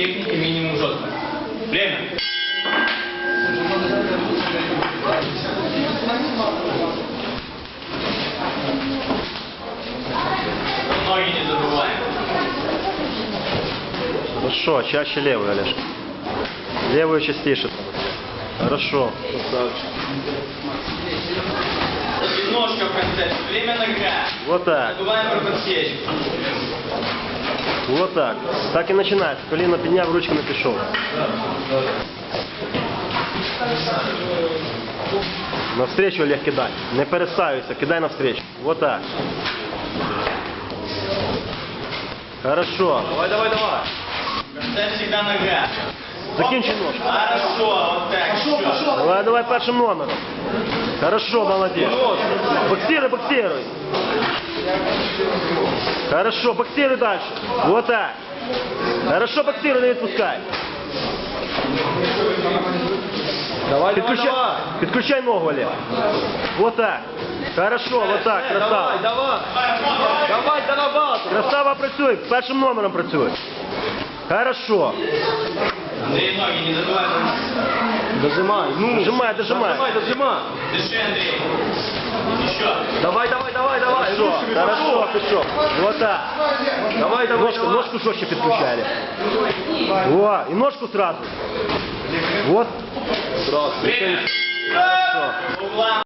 техники, минимум жесткость. Время. Ноги не забываем. Хорошо, чаще левую, Олежка. Левую частейше. Хорошо. И ножка в конце. Время нога. Вот так. Забываем про подсечку. Вот так. Так і починається. Коліно підняв, ручками пішов. Навстречу Олег кидай. Не переставився, кидай навстречу. Вот так. Хорошо. Давай, давай, давай. В конце всегда нога. Закінчи ножку. Хорошо, вот так. Еще. Давай, давай першим номером. Хорошо, молодец. Боксируй, боксируй. Хорошо, боксируй дальше. Вот так. Хорошо, боксируй, не відпускай. Давай, Підключай, підключай ногу, Олег. Вот так. Хорошо, вот так, красава. давай. Давай, дорабатывай. Красава працюй, першим номером працюй. Хорошо. Андрей, ноги не забывай про нас. Дожимай, ну. Дожимай, дожимай. Дожимай, дожимай. Дыши, Андрей. Хорошо, хорошо, пішов. Вот так. Давай, давай, Ножку, ножку жестче підключали. Во, и ножку сразу. Вот. Хорошо. Угла.